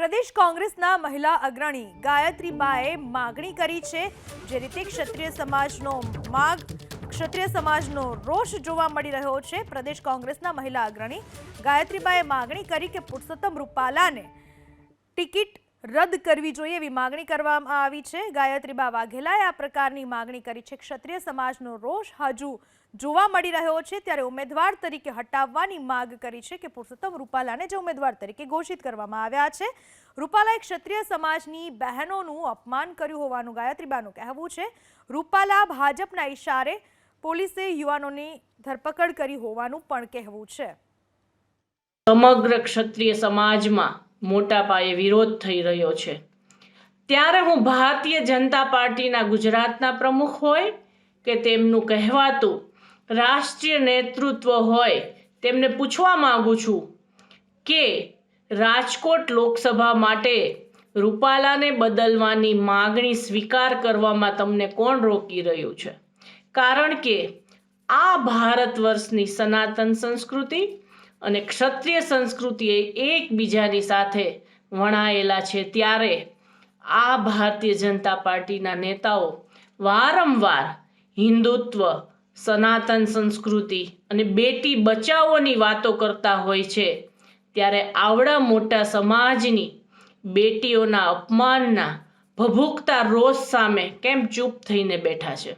પ્રદેશ કોંગ્રેસના મહિલા અગ્રણી ગાયત્રીબાએ માગણી કરી છે, જે રીતે ક્ષત્રિય સમાજનો માગ, ક્ષત્રિય સમાજનો રોષ જોવા મળી રહ્યો છે. પ્રદેશ કોંગ્રેસના મહિલા અગ્રણી ગાયત્રીબાએ માગણી કરી કે પુરુષોત્તમ રૂપાલાને ટિકિટ રદ કરવી જોઈએ એવી માગણી કરવામાં આવી છે. ગાયત્રીબા વાઘેલાએ આ પ્રકારની માગણી કરી છે. ક્ષત્રિય સમાજનો રોષ હજુ જોવા મળી રહ્યો છે. ત્યારે ઉમેદવાર તરીકે હટાવવાની માગ કરી છે કે પુરુષોત્તમ રૂપાલાને જે ઉમેદવાર તરીકે ઘોષિત કરવામાં આવ્યા છે. રૂપાલાએ ક્ષત્રિય સમાજની બહેનોનું અપમાન કર્યું હોવાનું ગાયત્રીબાનું કહેવું છે. રૂપાલા ભાજપના ઈશારે પોલીસે યુવાનોની ધરપકડ કરી હોવાનું પણ કહેવું છે. સમગ્ર ક્ષત્રિય સમાજમાં મોટા પાયે વિરોધ થઈ રહ્યો છે. ત્યારે હું ભારતીય જનતા પાર્ટીના ગુજરાતના પ્રમુખ હોય કે તેમનું કહેવાતું રાષ્ટ્રીય નેતૃત્વ હોય તેમને પૂછવા માગું છું કે રાજકોટ લોકસભા માટે રૂપાલાને બદલવાની માગણી સ્વીકાર કરવામાં તમને કોણ રોકી રહ્યું છે? કારણ કે આ ભારત વર્ષની સનાતન સંસ્કૃતિ અને ક્ષત્રિય સંસ્કૃતિ એ એકબીજાની સાથે વણાયેલા છે ત્યારે આ ભારતીય જનતા પાર્ટીના નેતાઓ વારંવાર હિન્દુત્વ, સનાતન સંસ્કૃતિ અને બેટી બચાવોની વાતો કરતા હોય છે. ત્યારે આવડા મોટા સમાજની બેટીઓના અપમાનના ભભૂકતા રોષ સામે કેમ ચૂપ થઈને બેઠા છે?